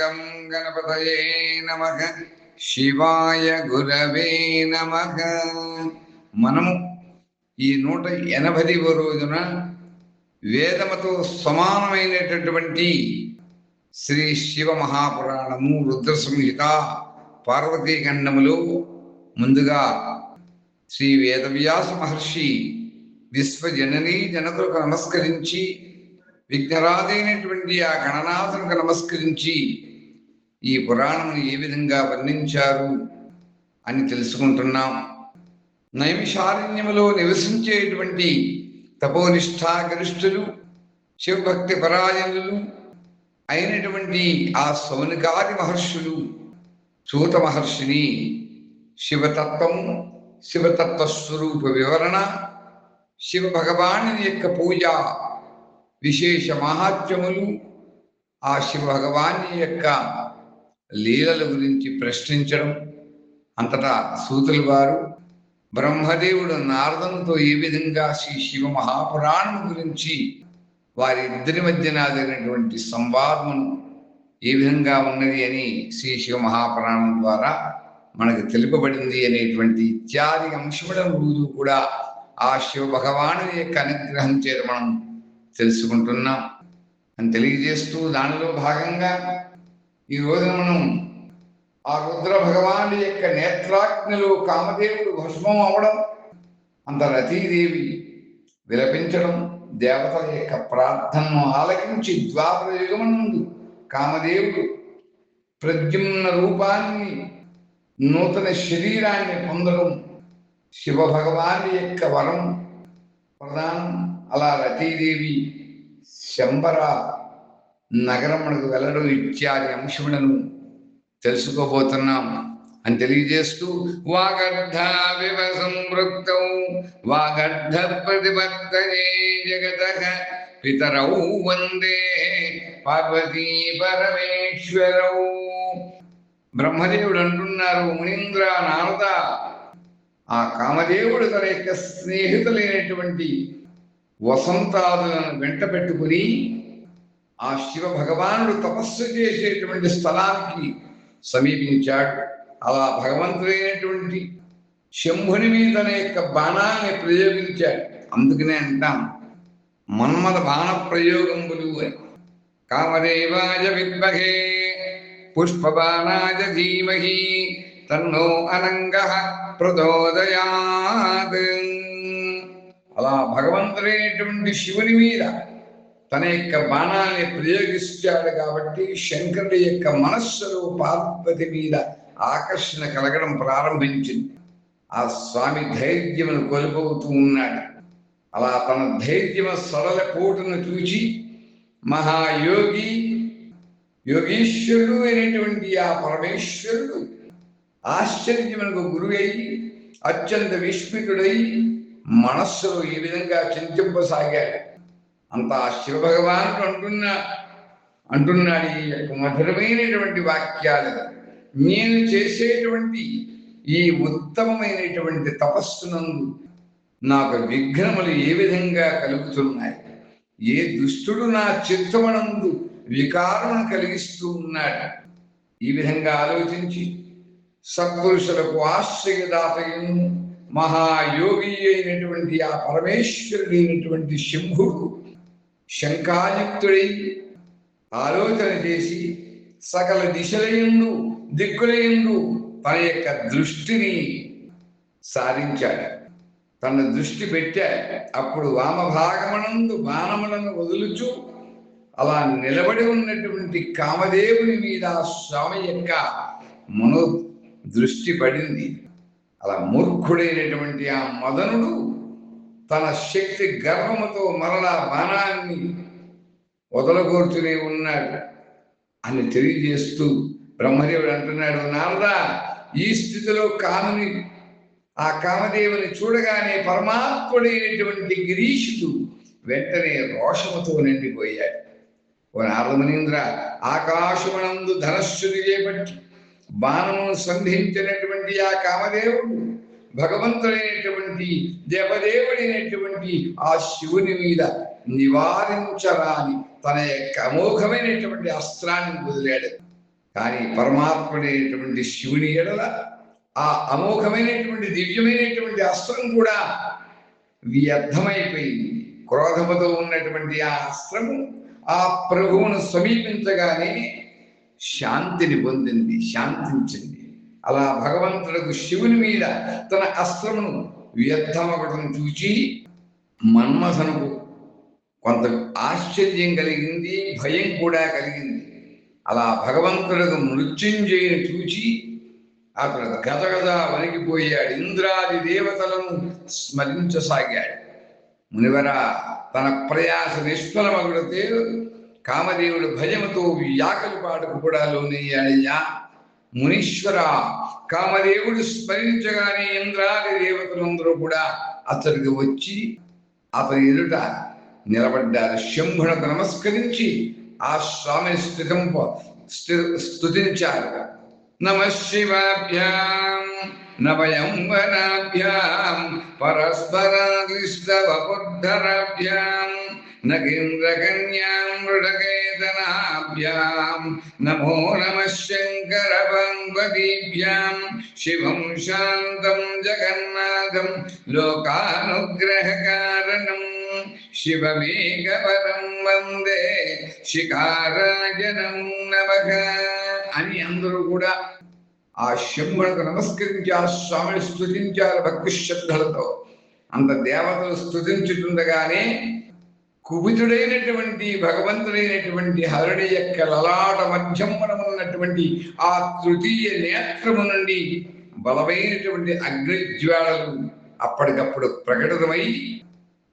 గం గణపతయే నమ శివాయ గురవే నమ మనము ఈ నూట ఎనభైవ రోజున వేదముతో సమానమైనటువంటి శ్రీ శివ మహాపురాణము రుద్ర సంహిత పార్వతీ ఖండములో ముందుగా శ్రీ వేదవ్యాస మహర్షి విశ్వజననీ జనకులకు నమస్కరించి విఘ్నరాదైనటువంటి ఆ గణనాథునికి నమస్కరించి ఈ పురాణమును ఏ విధంగా వర్ణించారు అని తెలుసుకుంటున్నాం. నైమిషారణ్యములో నివసించేటువంటి తపోనిష్టాగరిష్ఠులు శివభక్తి పరాయణులు అయినటువంటి ఆ సౌనికాది మహర్షులు సూత మహర్షిని శివతత్వము శివతత్వ స్వరూప వివరణ శివ భగవాని యొక్క పూజ విశేష మహాత్యములు ఆ శివ భగవాని యొక్క లీలల గురించి ప్రశ్నించడం అంతటా సూతులు వారు బ్రహ్మదేవుడు నారదముతో ఏ విధంగా శ్రీ శివ మహాపురాణం గురించి వారి ఇద్దరి మధ్యన జరిగినటువంటి సంవాదమును ఏ విధంగా ఉన్నది అని శ్రీ శివ మహాపురాణం ద్వారా మనకు తెలుపబడింది అనేటువంటి ఇత్యాది అంశముల రోజు కూడా ఆ శివ భగవాను యొక్క అనుగ్రహం చేత మనం తెలుసుకుంటున్నాం. అని తెలియజేస్తూ దానిలో భాగంగా ఈ రోజున మనం ఆ రుద్ర భగవాను యొక్క నేత్రాగ్నిలో కామదేవుడు భస్మం అవడం అంత రతీదేవి విలపించడం దేవతల యొక్క ప్రార్థనను ఆలకించి ద్వాపర యుగమునందు కామదేవుడు ప్రద్యుమ్న రూపాన్ని నూతన శరీరాన్ని పొందడం శివ భగవాని యొక్క వరం ప్రధానం అలా రతీదేవి శంబర నగరమునకు వెళ్ళడం ఇత్యాది అంశములను తెలుసుకోబోతున్నాం అని తెలియజేస్తూ వాగర్ధ వివ సంవృక్తౌ వాగర్ధ ప్రతిపత్తయే జగత పితరౌ వందే పార్వతీ పరమేశ్వరౌ. బ్రహ్మదేవుడు అంటున్నారు మునీంద్ర నారద ఆ కామదేవుడు తన యొక్క స్నేహితులైనటువంటి వసంతాదులను వెంట పెట్టుకుని ఆ శివ భగవానుడు తపస్సు చేసేటువంటి స్థలానికి సమీపించాడు. అలా భగవంతుడైనటువంటి శంభుని మీద తన యొక్క బాణాన్ని ప్రయోగించాడు. అందుకనే అంటాం మన్మద బాణ ప్రయోగంబులు అని. కామదేవాయ విద్మహే పుష్పబాణాయ ధీమహి తన్నో అనంగ ప్రచోదయాత్. అలా భగవంతుడైనటువంటి శివుని మీద తన యొక్క బాణాన్ని ప్రయోగిస్తాడు కాబట్టి శంకరుడి యొక్క మనస్సులో పార్వతి మీద ఆకర్షణ కలగడం ప్రారంభించింది. ఆ స్వామి ధైర్యమును కోల్పోతూ ఉన్నాడు. అలా తన ధైర్యమ సరళ పోటును చూచి మహాయోగి యోగీశ్వరుడు అనేటువంటి ఆ పరమేశ్వరుడు ఆశ్చర్యమునకు గురువై అత్యంత విస్మితుడై మనస్సులో ఈ విధంగా చింతింపసాగాడు. అంత శివ భగవానుడు అంటున్న అంటున్నాడు ఈ యొక్క మధురమైనటువంటి వాక్యాలు. నేను చేసేటువంటి ఈ ఉత్తమమైనటువంటి తపస్సునందు నాకు విఘ్నములు ఏ విధంగా కలుగుతున్నాయి? ఏ దుష్టుడు నా చిత్తమనందు వికారమును కలిగిస్తూ ఉన్నాడు? ఈ విధంగా ఆలోచించి సత్పురుషులకు ఆశ్రయదాతయును మహాయోగి అయినటువంటి ఆ పరమేశ్వరుడైనటువంటి శంభుడు శంకాయుక్తుడై ఆలోచన చేసి సకల దిశలయందు దిక్కులయందు తన యొక్క దృష్టిని సారించాడు తన దృష్టి పెట్టాడు అప్పుడు వామభాగమనందు బాణములను వదులుచు అలా నిలబడి ఉన్నటువంటి కామదేవుని మీద స్వామి యొక్క మనో దృష్టి పడింది. అలా మూర్ఖుడైనటువంటి ఆ మదనుడు తన శక్తి గర్వముతో మరలా బాణాన్ని వదలగోరుతూనే ఉన్నాడు అని తెలియజేస్తూ బ్రహ్మదేవుడు అంటున్నాడు నారదా ఈ స్థితిలో కాముని ఆ కామదేవుని చూడగానే పరమాత్ముడైనటువంటి గిరీషుడు వెంటనే రోషముతో నిండిపోయాడు. ఓ నారదమునీంద్ర ఆకాశమునందు ధనస్సుని చేపట్టి బాణమును సంధించినటువంటి ఆ కామదేవుడు భగవంతుడైనటువంటి దేవదేవుడైనటువంటి ఆ శివుని మీద నివారించరాని తన యొక్క అమోఘమైనటువంటి అస్త్రాన్ని వదిలాడు. కానీ పరమాత్ముడైనటువంటి శివుని ఎడల ఆ అమోఘమైనటువంటి దివ్యమైనటువంటి అస్త్రం కూడా వ్యర్థమైపోయింది. క్రోధముతో ఉన్నటువంటి ఆ అస్త్రము ఆ ప్రభువును సమీపించగానే శాంతిని పొందింది శాంతించింది. అలా భగవంతుడు శివుని మీద తన అస్త్రమును వ్యర్థమవడం చూచి మన్మథనుకు కొంత ఆశ్చర్యం కలిగింది భయం కూడా కలిగింది. అలా భగవంతుడు మృత్యుంజయుని చూచి అతడు గదగద వణికిపోయాడు. ఇంద్రాది దేవతలను స్మరించసాగాడు. మునివర తన ప్రయాస నిష్ఫలమగుడితే కామదేవుడు భయముతో వ్యాకలి పాటకు కూడా లోనయ్యాడయ్యా. మునీశ్వర కామదేవుడు స్మరించగానే ఇంద్రాది దేవతలందరూ కూడా అతడికి వచ్చి అతని ఎదుట నిలబడ్డారు. శంభునకు నమస్కరించి ఆ స్వామిని స్థితం స్థుతించారు. స్తుతించారు నమ శివాభ్యాం నవయంవనాభ్యాం పరస్పరాగ్లిష్టవపుద్ధరాభ్యాం నగేంద్రకన్యాం మృడకేతనాభ్యాం నమో నమ శంకర పార్వతీభ్యాం శివం శాంతం జగన్నాథం లోకానుగ్రహకారణం శివమేకపరం వందే శిఖారాజనం నమక అని అందరూ కూడా ఆ శంభునకు నమస్కరించి ఆ స్వామిని స్థుతించారు భక్తి శ్రద్ధలతో అంత దేవతలు స్థుతించుతుండగానే కుబితుడైనటువంటి భగవంతుడైనటువంటి హరుడి యొక్క లలాట మధ్యమున ఉన్నటువంటి ఆ తృతీయ నేత్రము నుండి బలమైనటువంటి అగ్నిజ్వాలలు అప్పటికప్పుడు ప్రకటితమై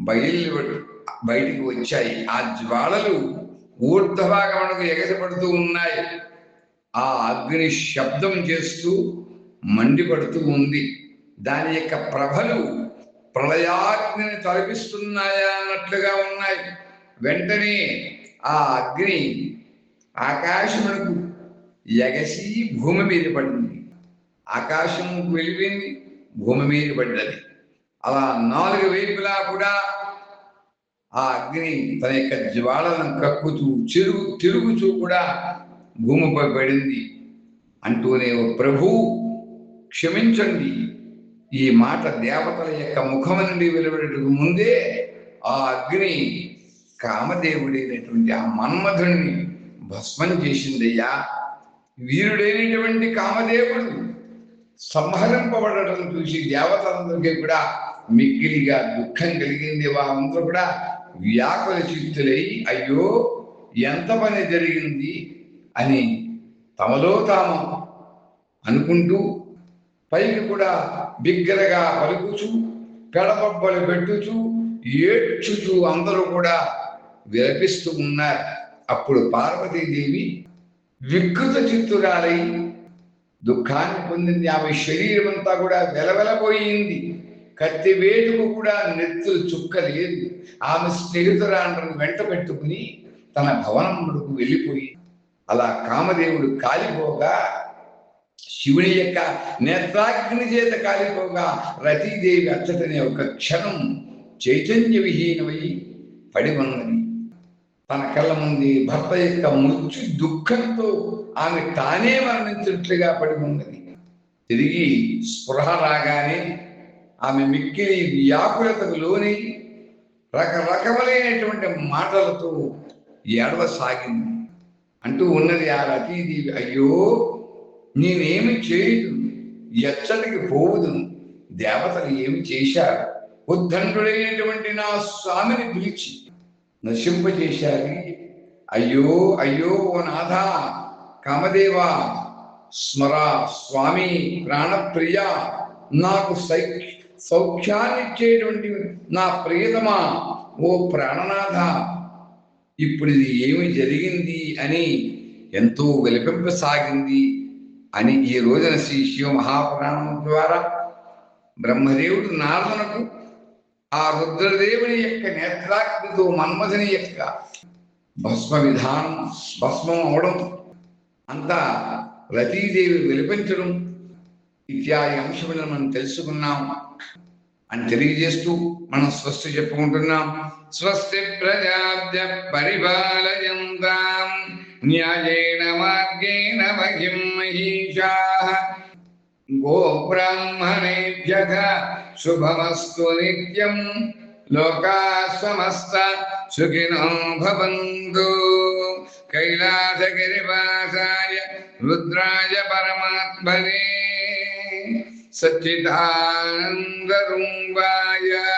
బయలు బయటికి వచ్చాయి. ఆ జ్వాలలు ఊర్ధభాగమునకు ఎగసిపడుతూ ఉన్నాయి. ఆ అగ్ని శబ్దం చేస్తూ మండిపడుతూ ఉంది. దాని యొక్క ప్రభలు ప్రళయాగ్నిని తలపిస్తున్నాయా అన్నట్లుగా ఉన్నాయి. వెంటనే ఆ అగ్ని ఆకాశమునకు ఎగసి భూమి మీద పడింది. ఆకాశముకు వెళ్ళిపోయింది భూమి మీద పడ్డది. అలా నాలుగు వైపులా కూడా ఆ అగ్ని తన యొక్క జ్వాలను కక్కుతూ చెరుగు తిరుగుతూ కూడా భూమిపై పడింది. అంటూనే "ఓ ప్రభు క్షమించండి. ఈ మాట దేవతల యొక్క ముఖం నుండి వెలువడటకు ముందే ఆ అగ్ని కామదేవుడైనటువంటి ఆ మన్మధుడిని భస్మం చేసిందయ్యా. వీరుడైనటువంటి కామదేవుడు సంహరింపబడటం చూసి దేవతలందరికీ కూడా మిక్కిలిగా దుఃఖం కలిగింది. వారందరూ కూడా వ్యాకుల చిత్తులై అయ్యో ఎంత పని జరిగింది? అని తమలో తాము అనుకుంటూ పైకి కూడా బిగ్గరగా పలుకుచు పెడపబ్బలు పెట్టుచు ఏడ్చుచు అందరూ కూడా విలపిస్తూ ఉన్నారు. అప్పుడు పార్వతీదేవి వికృత చిత్తురాలై దుఃఖాన్ని పొందింది. ఆమె శరీరం అంతా కూడా వెలవెలబోయింది. కత్తి వేటుకు కూడా నెత్తులు చుక్క లేదు ఆమె స్నేహితురాండ్రను వెంట పెట్టుకుని తన భవనములకు వెళ్ళిపోయి అలా కామదేవుడు కాలిపోగా శివుని యొక్క నేత్రాగ్ని చేత కాలిపోగా రతీదేవి అచ్చటనే ఒక క్షణం చైతన్య విహీనమై పడి ఉన్నది తన కళ్ళ ముందు భర్త యొక్క మృత్యు దుఃఖంతో ఆమె తానే మరణించినట్లుగా పడి ఉన్నది తిరిగి స్పృహ రాగానే ఆమె మిక్కిలి వ్యాకులతకు లోని రకరకములైనటువంటి మాటలతో ఏడవసాగింది. అంటూ ఉన్నది ఆ రతీదేవి అయ్యో నేనేమి చేయదు ఎచ్చటికి పోవుదు. దేవతలు ఏమి చేశారు? ఉద్దండుడైనటువంటి నా స్వామిని పిలిచి నశింపజేశారు. అయ్యో అయ్యో ఓ నాథ కామదేవా స్మరా స్వామి ప్రాణప్రియ నాకు సౌఖ్యాన్నిచ్చేటువంటి నా ప్రియతమా ఓ ప్రాణనాథ. ఇప్పుడు ఇది ఏమి జరిగింది అని ఎంతో విలపింపసాగింది. అని ఈ రోజున శ్రీ శివ మహాపురాణం ద్వారా బ్రహ్మదేవుడు నారదునకు ఆ రుద్రదేవుని యొక్క నేత్రాగ్నితో మన్మథుని యొక్క భస్మ విధానం భస్మం అవడం అంతా రతీదేవి విలపించడం ఇత్యాది అంశములను మనం తెలుసుకున్నాం అని తెలియజేస్తూ మనం స్వస్తి చెప్పుకుంటున్నాం. స్వస్తి ప్రజాభ్య పరిపాలయంతాం. न्यायेन मार्गेण महिं महीषाः। गोब्राह्मणेभ्यः शुभमस्तु नित्यं। लोकाः समस्त सुखिनो भवन्तु। कैलासगिरिवासाय रुद्राय परमात्मने। सच्चिदानन्दरुङ्गाय।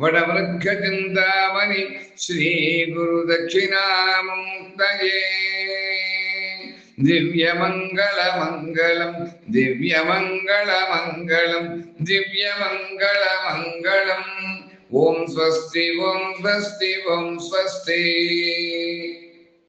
वडवृक्षचिन्तामणि श्रीगुरुदक्षिणामुक्तये दिव्यमङ्गलमङ्गलं दिव्यमङ्गलमङ्गलं दिव्यमङ्गलमङ्गलम् ॐ स्वस्ति ॐ स्वस्ति ॐ स्वस्ति